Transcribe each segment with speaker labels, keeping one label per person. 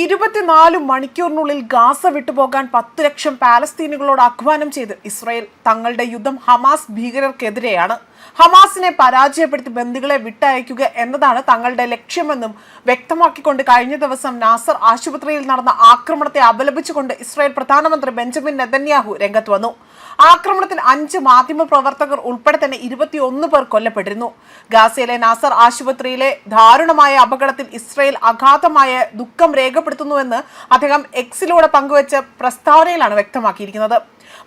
Speaker 1: ഇരുപത്തിനാല് മണിക്കൂറിനുള്ളിൽ ഗാസ വിട്ടുപോകാൻ പത്ത് ലക്ഷം പാലസ്തീനുകളോട് ആഹ്വാനം ചെയ്ത് ഇസ്രായേൽ തങ്ങളുടെ യുദ്ധം ഹമാസ് ഭീകരർക്കെതിരെയാണ്. ഹമാസിനെ പരാജയപ്പെടുത്തി ബന്ധുക്കളെ വിട്ടയക്കുക എന്നതാണ് തങ്ങളുടെ ലക്ഷ്യമെന്നും വ്യക്തമാക്കിക്കൊണ്ട് കഴിഞ്ഞ ദിവസം നാസർ ആശുപത്രിയിൽ നടന്ന ആക്രമണത്തെ അപലപിച്ചുകൊണ്ട് ഇസ്രായേൽ പ്രധാനമന്ത്രി ബെഞ്ചമിൻ നെതന്യാഹു രംഗത്ത് വന്നു. ആക്രമണത്തിൽ അഞ്ച് മാധ്യമ പ്രവർത്തകർ ഉൾപ്പെടെ തന്നെ ഇരുപത്തിയൊന്ന് പേർ കൊല്ലപ്പെട്ടിരുന്നു. ഗാസയിലെ നാസർ ആശുപത്രിയിലെ ദാരുണമായ അപകടത്തിൽ ഇസ്രായേൽ അഗാധമായ ദുഃഖം രേഖപ്പെടുത്തുന്നുവെന്ന് അദ്ദേഹം എക്സിലൂടെ പങ്കുവച്ച പ്രസ്താവനയിലാണ് വ്യക്തമാക്കിയിരിക്കുന്നത്.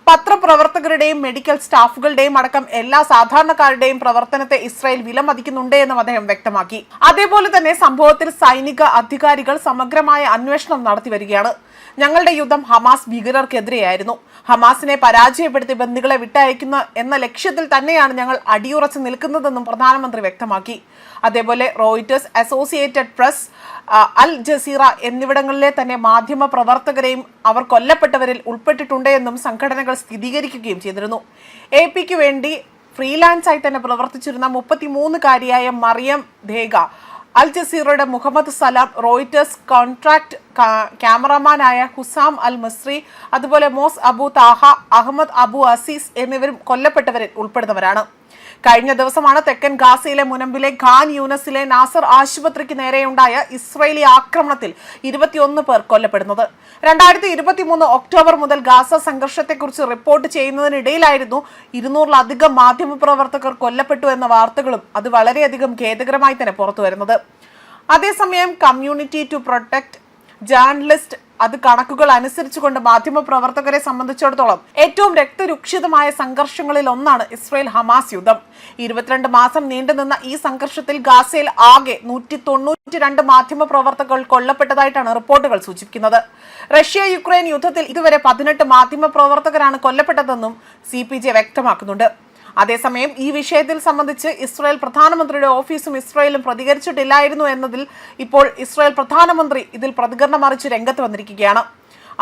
Speaker 1: പത്രപ്രവർത്തകരുടെയും മെഡിക്കൽ സ്റ്റാഫുകളുടെയും അടക്കം എല്ലാ സാധാരണക്കാരുടെയും പ്രവർത്തനത്തെ ഇസ്രായേൽ വിലമതിക്കുന്നുണ്ട് എന്നും അദ്ദേഹം വ്യക്തമാക്കി. അതേപോലെ തന്നെ സംഭവത്തിൽ സൈനിക അധികാരികൾ സമഗ്രമായ അന്വേഷണം നടത്തിവരികയാണ് ഞങ്ങളുടെ യുദ്ധം ഹമാസ് ഭീകരർക്കെതിരെയായിരുന്നു. ഹമാസിനെ പരാജയപ്പെടുത്തി ബന്ദികളെ വിട്ടയക്കുന്ന എന്ന ലക്ഷ്യത്തിൽ തന്നെയാണ് ഞങ്ങൾ അടിയുറച്ച് നിൽക്കുന്നതെന്നും പ്രധാനമന്ത്രി വ്യക്തമാക്കി. അതേപോലെ Reuters Associated Press Al Jazeera എന്നിവിടങ്ങളിലെ തന്നെ മാധ്യമ പ്രവർത്തകരെയും അവർ കൊല്ലപ്പെട്ടവരിൽ ഉൾപ്പെട്ടിട്ടുണ്ട് എന്നും സംഘടനകൾ സ്ഥിരീകരിക്കുകയും ചെയ്തിരുന്നു. എ പിക്ക് വേണ്ടി ഫ്രീലാൻസായി തന്നെ പ്രവർത്തിച്ചിരുന്ന മുപ്പത്തിമൂന്നുകാരിയായ മറിയം ധേഗ അൽ ജസീറയുടെ മുഹമ്മദ് സലാം റോയിറ്റേഴ്സ് കോൺട്രാക്ട് ക്യാമറമാനായ ഹുസാം അൽ മിസ്രി അതുപോലെ Moaz Abu Taha Ahmed Abu Aziz എന്നിവരും കൊല്ലപ്പെട്ടവരിൽ ഉൾപ്പെടുന്നവരാണ്. കഴിഞ്ഞ ദിവസമാണ് തെക്കൻ ഗാസയിലെ മുനമ്പിലെ ഖാൻ യൂനസിലെ നാസർ ആശുപത്രിക്ക് നേരെയുണ്ടായ ഇസ്രയേലി ആക്രമണത്തിൽ ഇരുപത്തിയൊന്ന് പേർ കൊല്ലപ്പെടുന്നത്. രണ്ടായിരത്തി ഇരുപത്തിമൂന്ന് ഒക്ടോബർ മുതൽ ഗാസ സംഘർഷത്തെക്കുറിച്ച് റിപ്പോർട്ട് ചെയ്യുന്നതിനിടയിലായിരുന്നു ഇരുന്നൂറിലധികം മാധ്യമപ്രവർത്തകർ കൊല്ലപ്പെട്ടു എന്ന വാർത്തകളും അത് വളരെയധികം ഖേദകരമായി തന്നെ പുറത്തു വരുന്നത് അതേസമയം കമ്മ്യൂണിറ്റി ടു പ്രൊട്ടക്ട് ജേർണലിസ്റ്റ് അത് കണക്കുകൾ അനുസരിച്ചുകൊണ്ട് മാധ്യമ പ്രവർത്തകരെ സംബന്ധിച്ചിടത്തോളം ഏറ്റവും രക്തരൂക്ഷിതമായ സംഘർഷങ്ങളിൽ ഒന്നാണ് ഇസ്രയേൽ ഹമാസ് യുദ്ധം. ഇരുപത്തിരണ്ട് മാസം നീണ്ടുനിന്ന ഈ സംഘർഷത്തിൽ ഗാസയിൽ ആകെ നൂറ്റി തൊണ്ണൂറ്റി രണ്ട് മാധ്യമ പ്രവർത്തകർ കൊല്ലപ്പെട്ടതായിട്ടാണ് റിപ്പോർട്ടുകൾ സൂചിപ്പിക്കുന്നത്. റഷ്യ യുക്രൈൻ യുദ്ധത്തിൽ ഇതുവരെ പതിനെട്ട് മാധ്യമ പ്രവർത്തകരാണ് കൊല്ലപ്പെട്ടതെന്നും സി വ്യക്തമാക്കുന്നുണ്ട്. അതേസമയം ഈ വിഷയത്തിൽ സംബന്ധിച്ച് ഇസ്രായേൽ പ്രധാനമന്ത്രിയുടെ ഓഫീസും ഇസ്രായേലും പ്രതികരിച്ചിട്ടില്ലായിരുന്നു എന്നതിൽ ഇപ്പോൾ ഇസ്രായേൽ പ്രധാനമന്ത്രി ഇതിൽ പ്രതികരണം അറിയിച്ച് രംഗത്ത് വന്നിരിക്കുകയാണ്.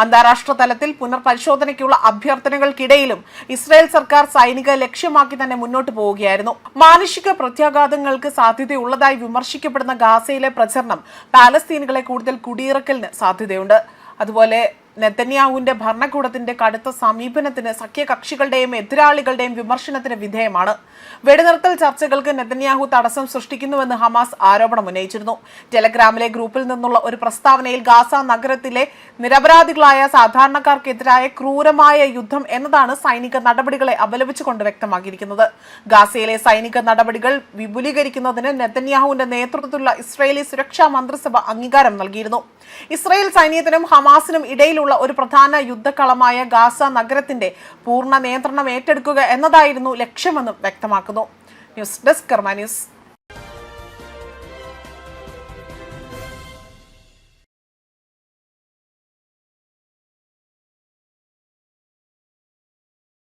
Speaker 1: അന്താരാഷ്ട്ര തലത്തിൽ പുനർപരിശോധനയ്ക്കുള്ള അഭ്യർത്ഥനകൾക്കിടയിലും ഇസ്രായേൽ സർക്കാർ സൈനിക ലക്ഷ്യമാക്കി തന്നെ മുന്നോട്ട് പോവുകയായിരുന്നു. മാനുഷിക പ്രത്യാഘാതങ്ങൾക്ക് സാധ്യതയുള്ളതായി വിമർശിക്കപ്പെടുന്ന ഗാസയിലെ പ്രചരണം പാലസ്തീനുകളെ കൂടുതൽ കുടിയിറക്കലിന് സാധ്യതയുണ്ട്. അതുപോലെ നെതന്യാഹുവിന്റെ ഭരണകൂടത്തിന്റെ കടുത്ത സമീപനത്തിന് സഖ്യകക്ഷികളുടെയും എതിരാളികളുടെയും വിമർശനത്തിന് വിധേയമാണ്. വെടിനിർത്തൽ ചർച്ചകൾക്ക് നെതന്യാഹു തടസ്സം സൃഷ്ടിക്കുന്നുവെന്ന് ഹമാസ് ആരോപണം ഉന്നയിച്ചിരുന്നു. ടെലഗ്രാമിലെ ഗ്രൂപ്പിൽ നിന്നുള്ള ഒരു പ്രസ്താവനയിൽ ഗാസ നഗരത്തിലെ നിരപരാധികളായ സാധാരണക്കാർക്കെതിരായ ക്രൂരമായ യുദ്ധം എന്നതാണ് സൈനിക നടപടികളെ അപലപിച്ചുകൊണ്ട് വ്യക്തമാക്കിയിരിക്കുന്നത്. ഗാസയിലെ സൈനിക നടപടികൾ വിപുലീകരിക്കുന്നതിന് നെതന്യാഹുവിന്റെ നേതൃത്വത്തിലുള്ള ഇസ്രയേലി സുരക്ഷാ മന്ത്രിസഭ അംഗീകാരം നൽകിയിരുന്നു. ഇസ്രയേൽ സൈന്യത്തിനും ഹമാസിനും ഇടയിലുള്ള ഒരു പ്രധാന യുദ്ധക്കളമായ ഗാസ നഗരത്തിന്റെ പൂർണ നിയന്ത്രണം ഏറ്റെടുക്കുക എന്നതായിരുന്നു ലക്ഷ്യമെന്നും വ്യക്തമാക്കുന്നു. News desk Karma News.